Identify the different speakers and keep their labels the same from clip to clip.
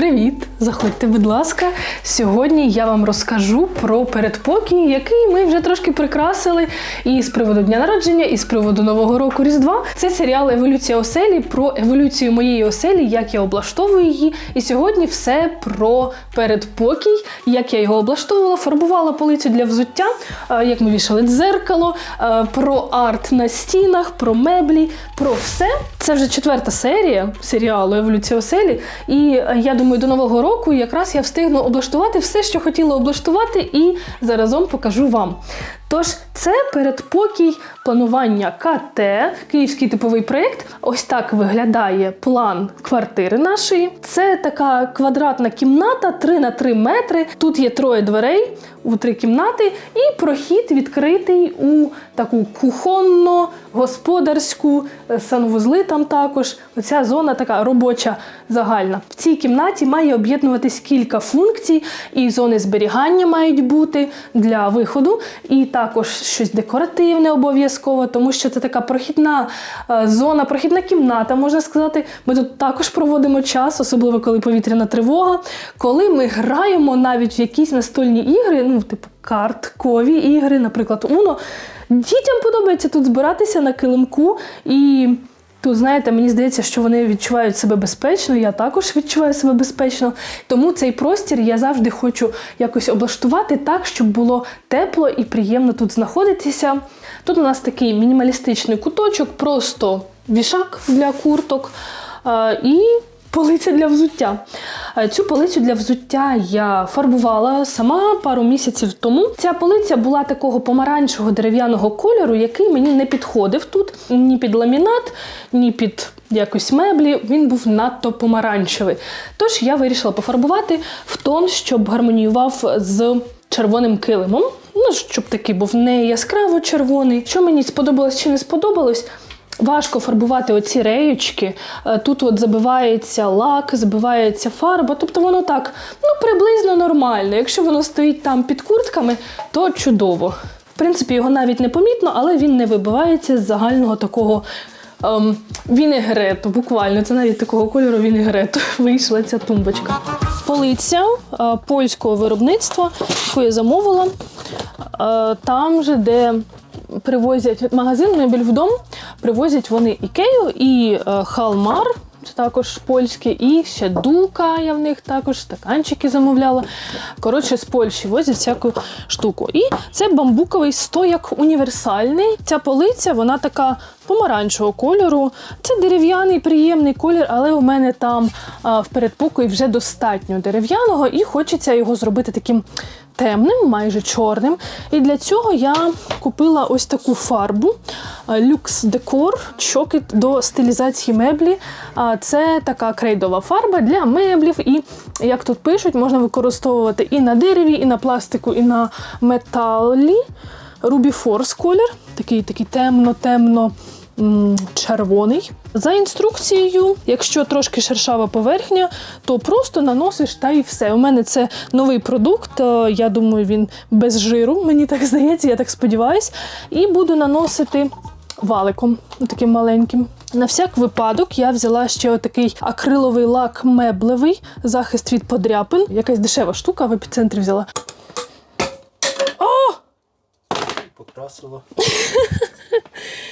Speaker 1: Привіт! Заходьте, будь ласка. Сьогодні я вам розкажу про передпокій, який ми вже трошки прикрасили і з приводу дня народження, і з приводу Нового року Різдва. Це серіал Еволюція оселі про еволюцію моєї оселі, як я облаштовую її. І сьогодні все про передпокій, як я його облаштовувала, фарбувала полицю для взуття, е, як ми вішали дзеркало, е, про арт на стінах, про меблі, про все. Це вже четверта серія серіалу Еволюція оселі. І е, я думаю, до нового року якраз я встигну облаштувати все, що хотіла облаштувати, і заразом покажу вам. Тож, це передпокій планування КТ, Київський типовий проєкт. Ось так виглядає план квартири нашої. Це така квадратна кімната 3 на 3 метри. Тут є троє дверей у три кімнати, і прохід відкритий у таку кухонно, господарську, е, санвузли там також. Оця зона така робоча загальна. В цій кімнаті має об'єднуватись кілька функцій, і зони зберігання мають бути для виходу, і також щось декоративне обов'язково, тому що це така прохідна е, зона, прохідна кімната, можна сказати. Ми тут також проводимо час, особливо коли повітряна тривога, коли ми граємо навіть в якісь настольні ігри, ну, типу карткові ігри, наприклад, Uno. Дітям подобається тут збиратися на килимку і. Тут, знаєте, мені здається, що вони відчувають себе безпечно, я також відчуваю себе безпечно. Тому цей простір я завжди хочу якось облаштувати так, щоб було тепло і приємно тут знаходитися. Тут у нас такий мінімалістичний куточок, просто вішак для курток і полиця для взуття. Е, Цю полицю для взуття я фарбувала сама пару місяців тому. Ця полиця була такого помаранчевого дерев'яного кольору, який мені не підходив тут ні під ламінат, ні під якось меблі. Він був надто помаранчевий. Тож я вирішила пофарбувати в тон, щоб гармоніював з червоним килимом. Ну, щоб такий був не яскраво червоний. Що мені сподобалось чи не сподобалось, Важко фарбувати оці реючки. Е, Тут от забивається лак, забивається фарба. Тобто воно так ну, приблизно нормально. Якщо воно стоїть там під куртками, то чудово. В принципі, його навіть не помітно, але він не вибивається з загального такого ем, вінегрету. Буквально, це навіть такого кольору вінегрету вийшла ця тумбочка. Полиця е, польського виробництва, яку я замовила. Е, Там же, де привозять магазин мебіль вдом, привозять вони Ікею і е, Халмар. Це також польське, і ще дука я в них також стаканчики замовляла. Коротше, з Польщі возять всяку штуку. І це бамбуковий стояк універсальний. Ця полиця, вона така помаранчевого кольору. Це дерев'яний приємний колір, але у мене там в передпокої вже достатньо дерев'яного, і хочеться його зробити таким темним, майже чорним. І для цього я купила ось таку фарбу Lux Decor Chocolate до стилізації меблі. Це така крейдова фарба для меблів. І, як тут пишуть, можна використовувати і на дереві, і на пластику, і на металі. Ruby Force колір, такий такий темно-темно червоний. За інструкцією, якщо трошки шершава поверхня, то просто наносиш та і все. У мене це новий продукт. е, Я думаю, він без жиру, мені так здається, я так сподіваюся. І буду наносити валиком, таким маленьким. На всяк випадок я взяла ще отакий акриловий лак меблевий, захист від подряпин. Якась дешева штука в епіцентрі взяла.
Speaker 2: Покрасила.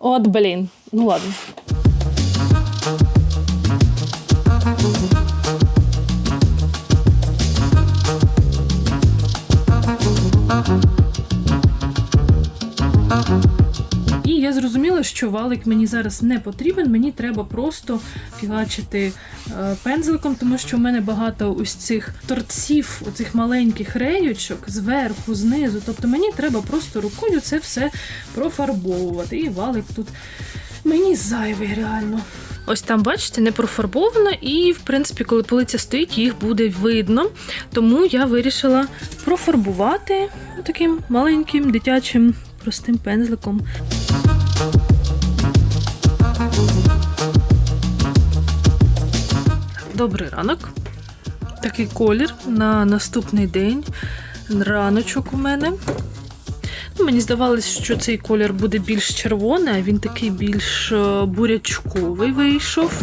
Speaker 1: От, блін. Ну ладно. Я зрозуміла, що валик мені зараз не потрібен, мені треба просто фігачити е, пензликом, тому що в мене багато ось цих торців, оцих маленьких реючок зверху, знизу. Тобто мені треба просто рукою це все профарбовувати. І валик тут мені зайвий реально. Ось там, бачите, не профарбовано, і, в принципі, коли полиця стоїть, їх буде видно. Тому я вирішила профарбувати таким маленьким дитячим простим пензликом. Добрий ранок. Такий колір на наступний день. Раночок у мене. Ну, мені здавалося, що цей колір буде більш червоний, а він такий більш е, бурячковий вийшов.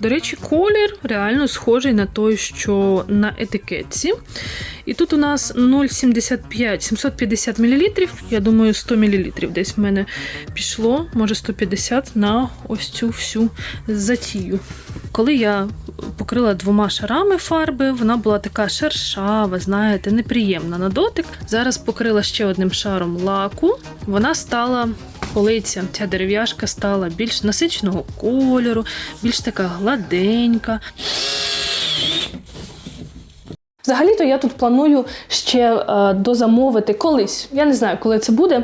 Speaker 1: До речі, колір реально схожий на той, що на етикетці. І тут у нас 0,75, 750 мл. Я думаю, 100 мл десь в мене пішло, може 150 на ось цю всю затію. Коли я покрила двома шарами фарби, вона була така шершава, знаєте, неприємна на дотик. Зараз покрила ще одним шаром лаку. Вона стала полиця, ця дерев'яшка стала більш насиченого кольору, більш така гладенька. Взагалі-то я тут планую ще е, дозамовити колись. Я не знаю, коли це буде. е,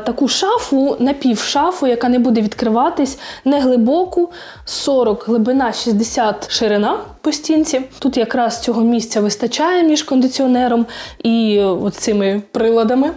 Speaker 1: Таку шафу, напівшафу, яка не буде відкриватись, не глибоку, 40 глибина, 60 ширина по стінці. Тут якраз цього місця вистачає між кондиціонером і е, цими приладами.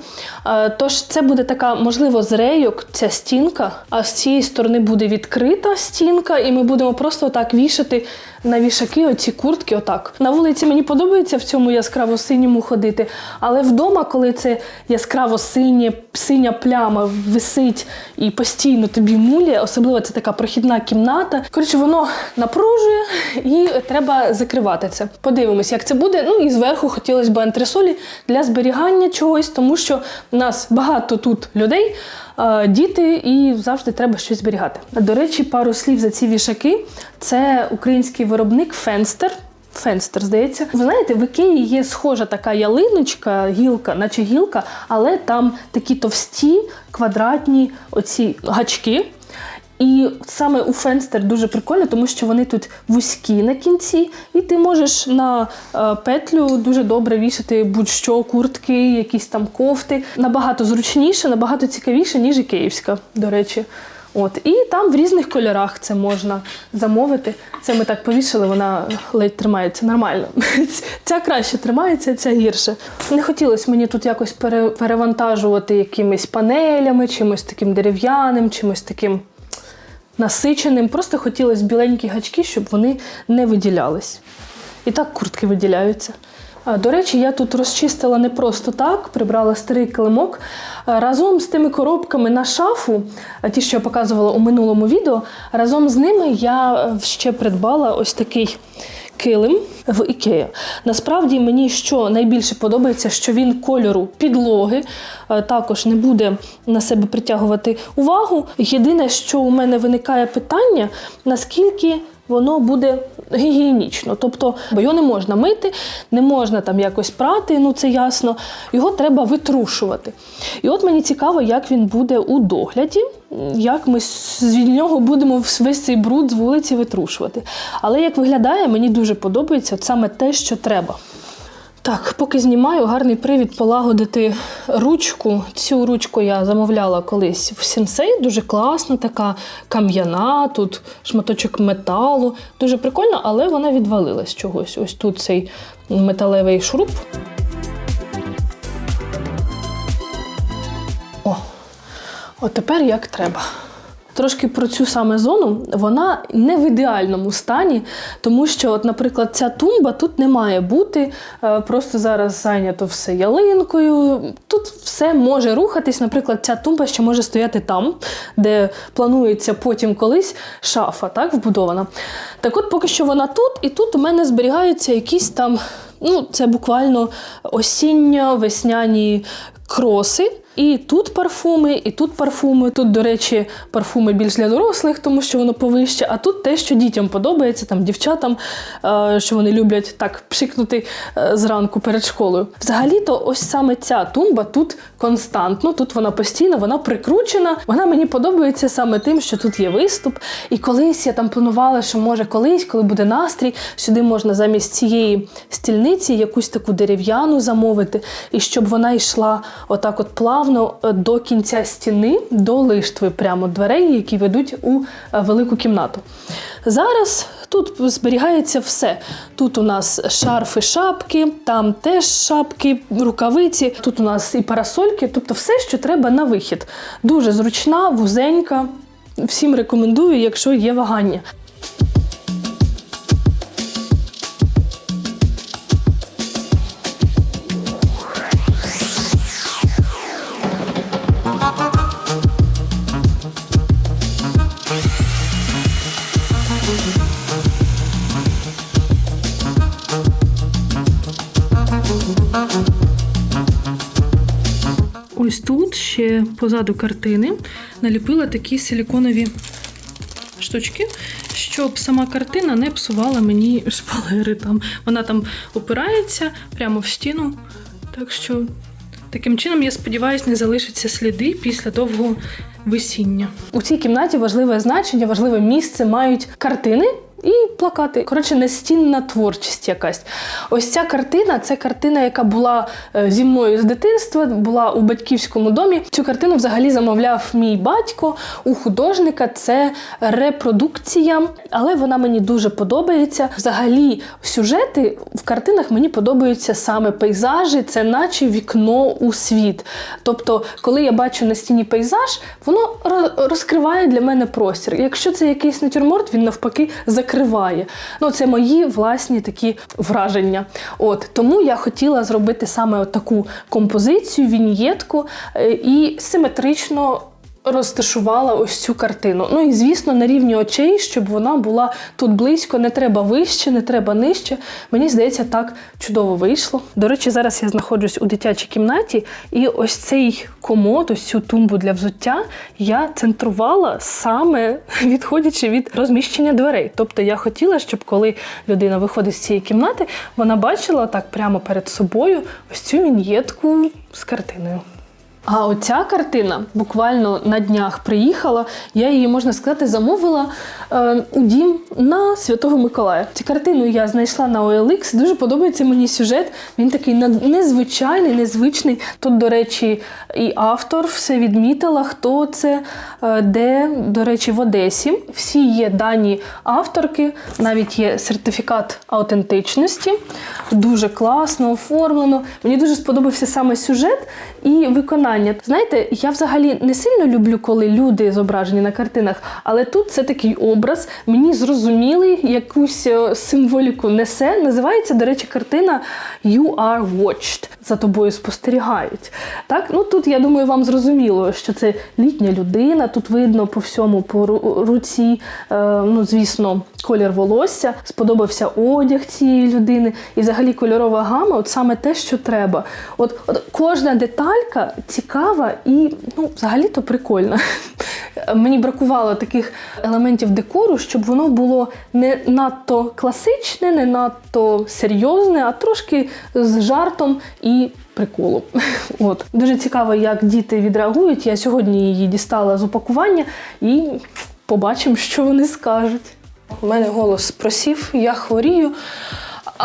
Speaker 1: Е, Тож це буде така, можливо, з рейок ця стінка, а з цієї сторони буде відкрита стінка, і ми будемо просто так вішати на вішаки оці куртки. Отак. На вулиці мені подобається в цьому яскраво-синьому ходити, але вдома, коли це яскраво-синє, синя пляма висить і постійно тобі муляє, особливо це така прохідна кімната. Коротше, воно напружує і треба закривати це. Подивимось, як це буде. Ну і зверху хотілося б антресолі для зберігання чогось, тому що нас багато тут людей. Е, Діти і завжди треба щось зберігати. До речі, пару слів за ці вішаки. Це український виробник Фенстер. Фенстер, здається. Ви знаєте, в Ікеї є схожа така ялиночка, гілка, наче гілка, але там такі товсті квадратні оці гачки. І саме у Фенстер дуже прикольно, тому що вони тут вузькі на кінці, і ти можеш на е, петлю дуже добре вішати будь-що, куртки, якісь там кофти. Набагато зручніше, набагато цікавіше, ніж і київська, до речі. От, і там в різних кольорах це можна замовити. Це ми так повішали, вона ледь тримається нормально. Ця краще тримається, ця гірше. Не хотілося мені тут якось пере- перевантажувати якимись панелями, чимось таким дерев'яним, чимось таким насиченим. Просто хотілося біленькі гачки, щоб вони не виділялись. І так куртки виділяються. До речі, я тут розчистила не просто так, прибрала старий килимок. Разом з тими коробками на шафу, ті, що я показувала у минулому відео, разом з ними я е, ще придбала ось такий килим в Ікея. Насправді мені що найбільше подобається, що він кольору підлоги, е, також не буде на себе притягувати увагу. Єдине, що у мене виникає питання, наскільки воно буде гігієнічно. Тобто, бо його не можна мити, не можна там якось прати, ну це ясно. Його треба витрушувати. І от мені цікаво, як він буде у догляді, як ми з нього будемо весь цей бруд з вулиці витрушувати. Але як виглядає, мені дуже подобається саме те, що треба. Так, поки знімаю, гарний привід полагодити ручку. Цю ручку я замовляла колись в сенсей. Дуже класна, така кам'яна, тут шматочок металу. Дуже прикольно, але вона відвалилась чогось. Ось тут цей металевий шуруп. О, от тепер як треба. Трошки про цю саме зону, вона не в ідеальному стані, тому що, от, наприклад, ця тумба тут не має бути. е, Просто зараз зайнято все ялинкою. Тут все може рухатись. Наприклад, ця тумба ще може стояти там, де планується потім колись шафа, так, вбудована. Так от, поки що вона тут, і тут у мене зберігаються якісь там, ну, це буквально осінньо-весняні кроси. І тут парфуми, і тут парфуми. Тут, до речі, парфуми більш для дорослих, тому що воно повище. А тут те, що дітям подобається, там дівчатам, е, що вони люблять так пшикнути е, зранку перед школою. Взагалі-то, ось саме ця тумба тут константно, тут вона постійно, вона прикручена. Вона мені подобається саме тим, що тут є виступ. І колись я там планувала, що може колись, коли буде настрій, сюди можна замість цієї стільниці якусь таку дерев'яну замовити, і щоб вона йшла отак, от плавно е, до кінця стіни, до лиштви, прямо дверей, які ведуть у е, велику кімнату. Зараз тут зберігається все. Тут у нас шарфи, шапки, там теж шапки, рукавиці. Тут у нас і парасольки, тобто все, що треба на вихід. Дуже зручна, вузенька. Всім рекомендую, якщо є вагання. Ще позаду картини наліпила такі силіконові штучки, щоб сама картина не псувала мені шпалери. Там вона там опирається прямо в стіну. Так що таким чином, я сподіваюся, не залишаться сліди після довгого висіння. У цій кімнаті важливе значення, важливе місце мають картини. І плакати. Коротше, настінна творчість якась. Ось ця картина це картина, яка була е, зі мною з дитинства, була у батьківському домі. Цю картину взагалі замовляв мій батько у художника. Це репродукція, але вона мені дуже подобається. Взагалі, сюжети в картинах мені подобаються саме пейзажі, це наче вікно у світ. Тобто, коли я бачу на стіні пейзаж, воно розкриває для мене простір. Якщо це якийсь натюрморт, він навпаки закриває. Ну, це мої власні такі враження. От тому я хотіла зробити саме таку композицію, віньєтку е, і симетрично. Розташувала ось цю картину. Ну і звісно, на рівні очей, щоб вона була тут близько, не треба вище, не треба нижче. Мені здається, так чудово вийшло. До речі, зараз я знаходжусь у дитячій кімнаті, і ось цей комод, ось цю тумбу для взуття, я центрувала саме відходячи від розміщення дверей. Тобто я хотіла, щоб коли людина виходить з цієї кімнати, вона бачила так прямо перед собою ось цю віньєтку з картиною. А оця картина буквально на днях приїхала. Я її, можна сказати, замовила е, у дім на Святого Миколая. Цю картину я знайшла на OLX. Дуже подобається мені сюжет. Він такий незвичайний, незвичний. Тут, до речі, і автор все відмітила, хто це, е, де, до речі, в Одесі. Всі є дані авторки, навіть є сертифікат аутентичності. Дуже класно оформлено. Мені дуже сподобався саме сюжет і виконання. Знаєте, я взагалі не сильно люблю, коли люди зображені на картинах, але тут це такий образ, мені зрозумілий, якусь е, символіку несе. Називається, до речі, картина You are watched. За тобою спостерігають. Так, ну тут я думаю, вам зрозуміло, що це літня людина. Тут видно по всьому по руці, е, ну звісно, колір волосся. Сподобався одяг цієї людини, і взагалі кольорова гама, от саме те, що треба. От, от кожна деталька цікава і ну, взагалі-то прикольна. Мені бракувало таких елементів декору, щоб воно було не надто класичне, не надто серйозне, а трошки з жартом і приколом. От. Дуже цікаво, як діти відреагують. Я сьогодні її дістала з упакування і побачимо, що вони скажуть. У мене голос просів, я хворію.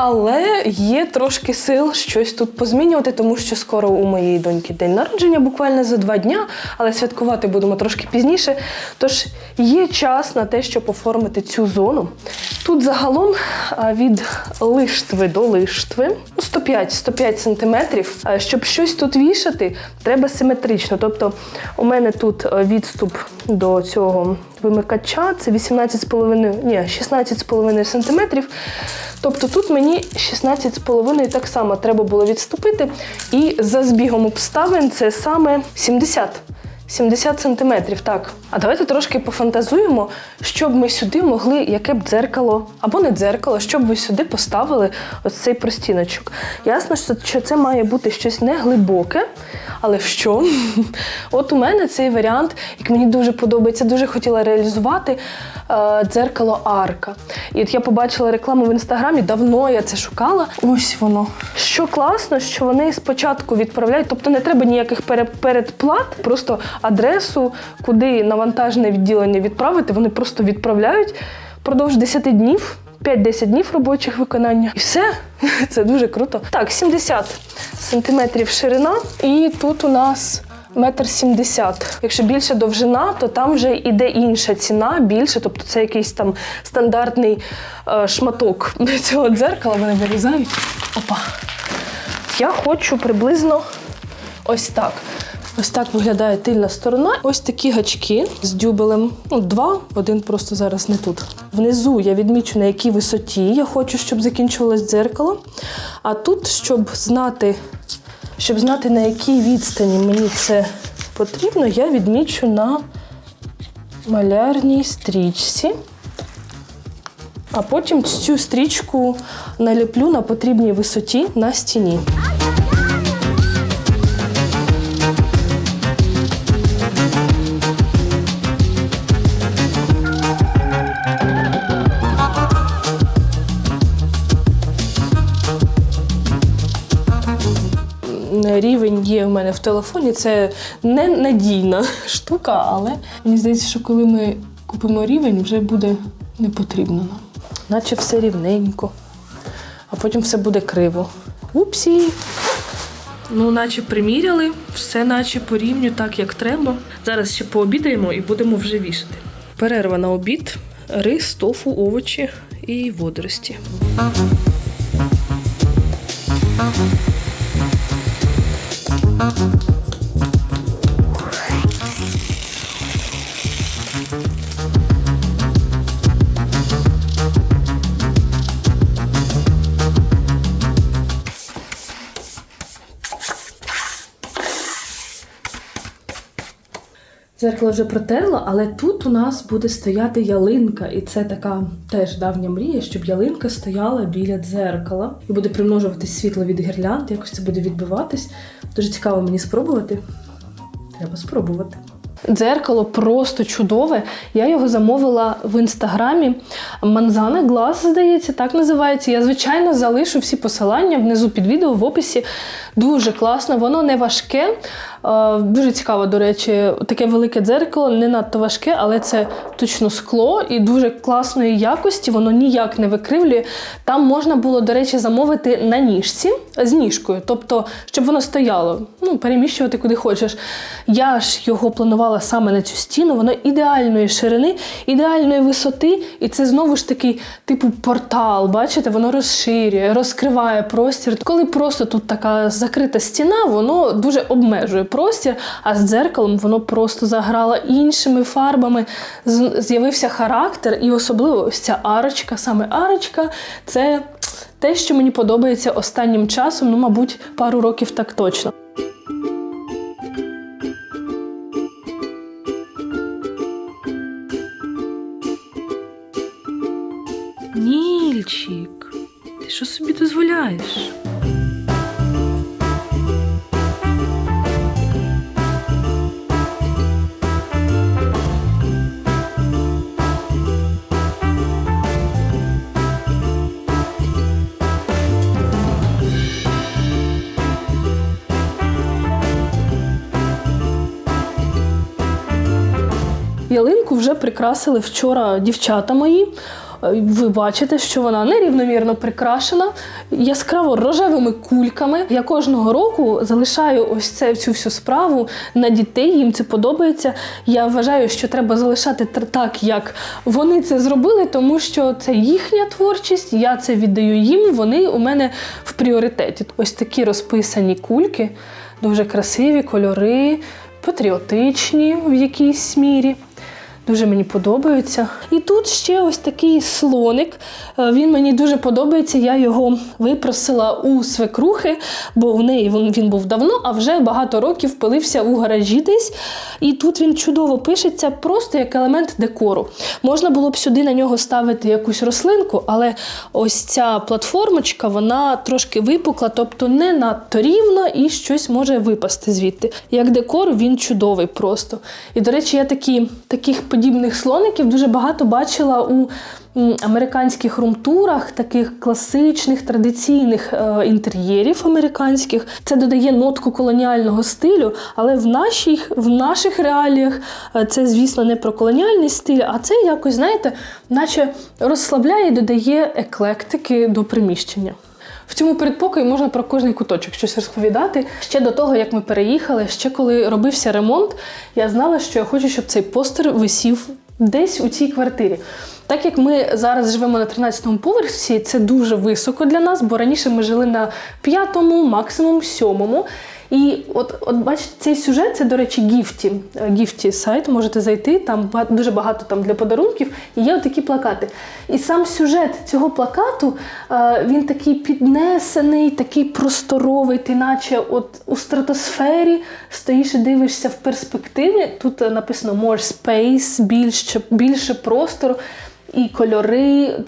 Speaker 1: Але є трошки сил щось тут позмінювати, тому що скоро у моєї доньки день народження, буквально за два дня, але святкувати будемо трошки пізніше. Тож є час на те, щоб оформити цю зону. Тут загалом від лиштви до лиштви ну, 105, 105 сантиметрів. Щоб щось тут вішати, треба симетрично. Тобто у мене тут е, відступ до цього вимикача, це 18,5, ні, 16,5 сантиметрів. Тобто тут мені 16,5 так само треба було відступити. І за збігом обставин це саме 70. 70 сантиметрів, так. А давайте трошки пофантазуємо, щоб ми сюди могли, яке б дзеркало, або не дзеркало, щоб ви сюди поставили ось цей простіночок. Ясно, що- це має бути щось не глибоке, але що? От у мене цей варіант, як мені дуже подобається, дуже хотіла реалізувати е, дзеркало арка. І от я побачила рекламу в інстаграмі, давно я це шукала. Ось воно. Що класно, що вони спочатку відправляють, тобто не треба ніяких пере- передплат, просто адресу, куди навантажне відділення відправити, вони просто відправляють впродовж 10 днів. 5-10 днів робочих виконання. І все. Це дуже круто. Так, 70 сантиметрів ширина, і тут у нас метр сімдесят. Якщо більше довжина, то там вже йде інша ціна, більше, тобто це якийсь там стандартний е, шматок цього дзеркала. Вони вирізають. Опа. Я хочу приблизно ось так. Ось так виглядає тильна сторона. Ось такі гачки з дюбелем. Ну, два, один просто зараз не тут. Внизу я відмічу, на якій висоті я хочу, щоб закінчувалось дзеркало. А тут, щоб знати, щоб знати, на якій відстані мені це потрібно, я відмічу на малярній стрічці. А потім цю стрічку наліплю на потрібній висоті на стіні. Мене в телефоні. Це не надійна штука, але мені здається, що коли ми купимо рівень, вже буде не потрібно нам. Наче все рівненько, а потім все буде криво. Упсі! Ну, наче приміряли, все наче по рівню так, як треба. Зараз ще пообідаємо і будемо вже вішати. Перерва на обід, рис, тофу, овочі і водорості. Дзеркало вже протерла, але тут у нас буде стояти ялинка, і це така теж давня мрія, щоб ялинка стояла біля дзеркала і буде примножуватись світло від гірлянд, якось це буде відбиватись. Дуже цікаво мені спробувати. Треба спробувати. Дзеркало просто чудове. Я його замовила в інстаграмі. Манзана Глаз, здається, так називається. Я, звичайно, залишу всі посилання внизу під відео в описі. Дуже класно, воно не важке. Е, Дуже цікаво, до речі, таке велике дзеркало, не надто важке, але це точно скло і дуже класної якості, воно ніяк не викривлює. Там можна було, до речі, замовити на ніжці з ніжкою, тобто, щоб воно стояло, ну, переміщувати куди хочеш. Я ж його планувала саме на цю стіну, воно ідеальної ширини, ідеальної висоти, і це знову ж таки, типу, портал. Бачите, воно розширює, розкриває простір. Коли просто тут така закрита стіна, воно дуже обмежує простір, а з дзеркалом воно просто заграло іншими фарбами. З'явився характер, і особливо ось ця арочка, саме арочка, це те, що мені подобається останнім часом, ну, мабуть, пару років так точно. Нільчик, ти що собі дозволяєш? Вже прикрасили вчора дівчата мої. Е, Ви бачите, що вона нерівномірно прикрашена яскраво рожевими кульками. Я кожного року залишаю ось це, цю всю справу на дітей. Їм це подобається. Я вважаю, що треба залишати так, як вони це зробили, тому що це їхня творчість. Я це віддаю їм. Вони у мене в пріоритеті. Ось такі розписані кульки, дуже красиві кольори, патріотичні в якійсь мірі. Дуже мені подобаються. І тут ще ось такий слоник. Е, Він мені дуже подобається. Я його випросила у свекрухи, бо в неї він був давно, а вже багато років пилився у гаражі десь. І тут він чудово пишеться, просто як елемент декору. Можна було б сюди на нього ставити якусь рослинку, але ось ця платформочка, вона трошки випукла, тобто не надто рівно і щось може випасти звідти. Як декор він чудовий просто. І, до речі, я такі, таких подібних слоників дуже багато бачила у американських румтурах, таких класичних традиційних е, інтер'єрів американських. Це додає нотку колоніального стилю, але в наших, в наших реаліях е, це, звісно, не про колоніальний стиль, а це якось, знаєте, наче розслабляє і додає еклектики до приміщення. В цьому передпокої можна про кожний куточок щось розповідати. Ще до того, як ми переїхали, ще коли робився ремонт, я знала, що я хочу, щоб цей постер висів десь у цій квартирі. Так як ми зараз живемо на 13-му поверсі, це дуже високо для нас, бо раніше ми жили на п'ятому, максимум сьомому. І от, от бачите, цей сюжет це, до речі, гіфті. Е, Гіфті сайт, можете зайти, там дуже багато там для подарунків, і є такі плакати. І сам сюжет цього плакату е, він такий піднесений, такий просторовий, ти наче от у стратосфері стоїш і дивишся в перспективі. Тут е, написано more space, більше, більше простору і кольори.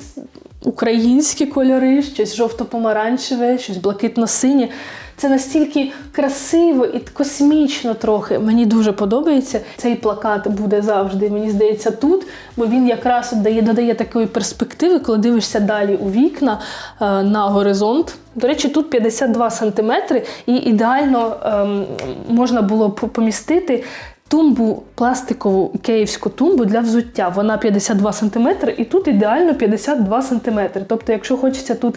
Speaker 1: Українські кольори, щось жовто-помаранчеве, щось блакитно-синє. Це настільки красиво і космічно трохи. Мені дуже подобається. Цей плакат буде завжди, мені здається, тут, бо він якраз дає, додає такої перспективи, коли дивишся далі у вікна е, на горизонт. До речі, тут 52 сантиметри, і ідеально ем, можна було помістити тумбу пластикову київську тумбу для взуття. Вона 52 см, і тут ідеально 52 см. Тобто, якщо хочеться тут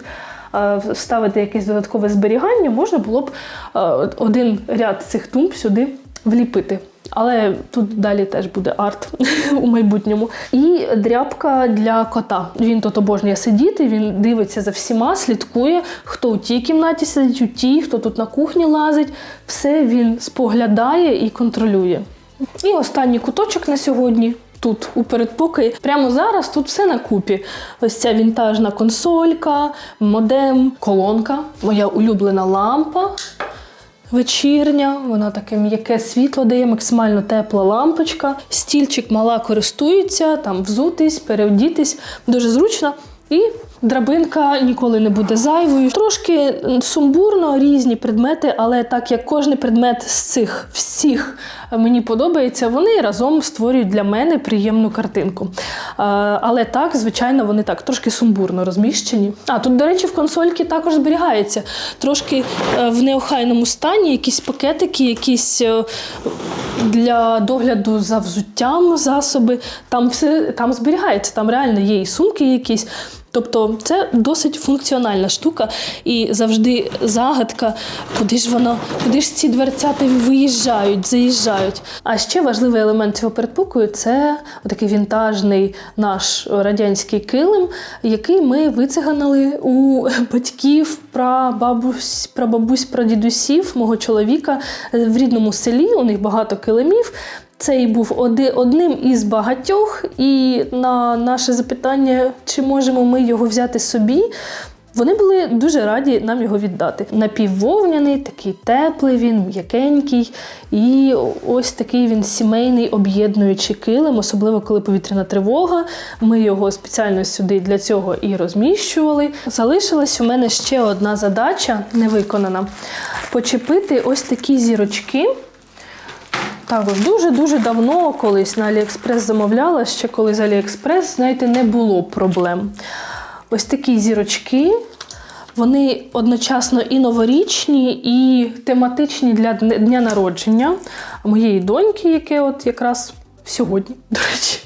Speaker 1: е, вставити якесь додаткове зберігання, можна було б е, один ряд цих тумб сюди вліпити. Але тут далі теж буде арт у майбутньому. І дрябка для кота. Він тут обожнює сидіти, він дивиться за всіма, слідкує, хто у тій кімнаті сидить, у тій, хто тут на кухні лазить. Все він споглядає і контролює. І останній куточок на сьогодні. Тут у передпокої. Прямо зараз тут все на купі. Ось ця вінтажна консолька, модем, колонка, моя улюблена лампа вечірня. Вона таке м'яке світло дає, максимально тепла лампочка. Стільчик мала користується, там взутись, переодітись. Дуже зручно. І драбинка ніколи не буде зайвою. Трошки сумбурно різні предмети, але так як кожен предмет з цих всіх мені подобається, вони разом створюють для мене приємну картинку. Е, Але так, звичайно, вони так трошки сумбурно розміщені. А тут, до речі, в консольці також зберігається трошки е, в неохайному стані якісь пакетики, якісь е, для догляду за взуттям засоби. Там все там зберігається, там реально є і сумки якісь. Тобто це досить функціональна штука, і завжди загадка, куди ж воно, куди ж ці дверцята виїжджають, заїжджають. А ще важливий елемент цього передпокою це такий вінтажний наш радянський килим, який ми вициганили у батьків, прабабусь, прабабусь, прадідусів мого чоловіка в рідному селі. У них багато килимів. Цей був одним із багатьох, і на наше запитання, чи можемо ми його взяти собі, вони були дуже раді нам його віддати. Напіввовняний, такий теплий, він м'якенький, і ось такий він сімейний об'єднуючий килим, особливо коли повітряна тривога. Ми його спеціально сюди для цього і розміщували. Залишилась у мене ще одна задача невиконана: почепити ось такі зірочки. Також дуже-дуже давно колись на Аліекспрес замовляла, ще коли з Аліекспрес, знаєте, не було проблем. Ось такі зірочки. Вони одночасно і новорічні, і тематичні для дня народження моєї доньки, яке от якраз сьогодні, до речі.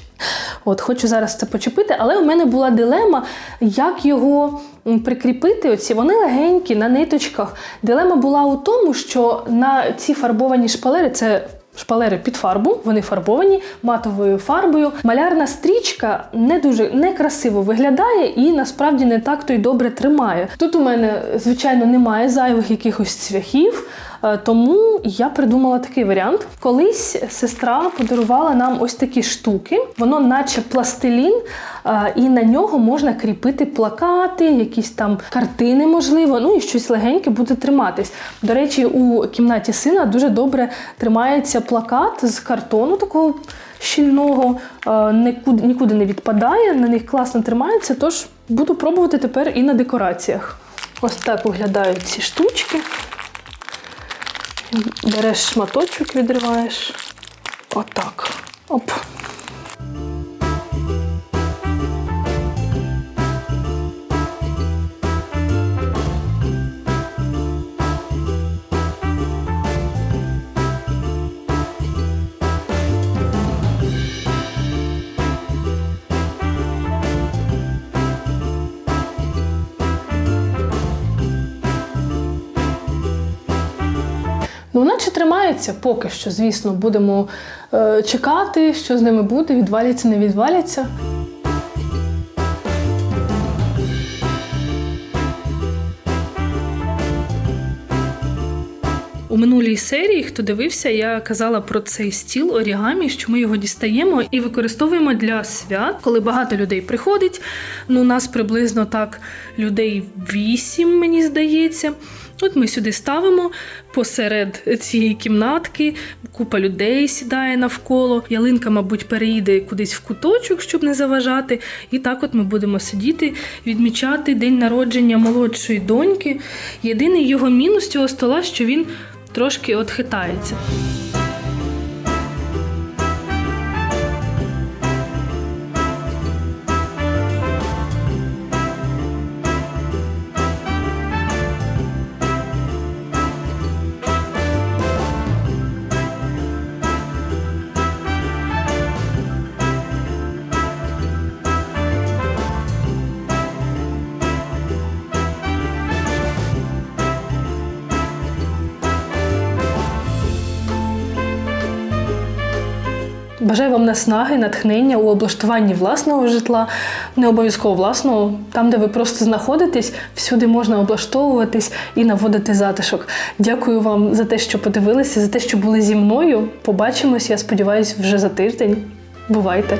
Speaker 1: От, хочу зараз це почепити, але у мене була дилема, як його прикріпити. Оці вони легенькі на ниточках. Дилема була у тому, що на ці фарбовані шпалери це. Шпалери під фарбу, вони фарбовані матовою фарбою. Малярна стрічка не дуже некрасиво виглядає і насправді не так то й добре тримає. Тут у мене, звичайно, немає зайвих якихось цвяхів, тому я придумала такий варіант. Колись сестра подарувала нам ось такі штуки, воно наче пластилін, е, і на нього можна кріпити плакати, якісь там картини, можливо, ну і щось легеньке буде триматись. До речі, у кімнаті сина дуже добре тримається плакат з картону такого щільного, е, нікуди, нікуди не відпадає, на них класно тримається, тож буду пробувати тепер і на декораціях. Ось так виглядають ці штучки. Береш шматочок, відриваєш. Отак. Оп. Наче тримається поки що, звісно, будемо е, чекати, що з ними буде, відваляться, не відваляться. У минулій серії, хто дивився, я казала про цей стіл орігамі, що ми його дістаємо і використовуємо для свят, коли багато людей приходить. Ну, нас приблизно так людей вісім, мені здається. От ми сюди ставимо посеред цієї кімнатки, купа людей сідає навколо. Ялинка, мабуть, переїде кудись в куточок, щоб не заважати. І так от ми будемо сидіти, відмічати день народження молодшої доньки. Єдиний його мінус цього стола, що він трошки от хитається. Бажаю вам наснаги, натхнення у облаштуванні власного житла, не обов'язково власного, там, де ви просто знаходитесь, всюди можна облаштовуватись і наводити затишок. Дякую вам за те, що подивилися, за те, що були зі мною. Побачимось, я сподіваюся, вже за тиждень. Бувайте!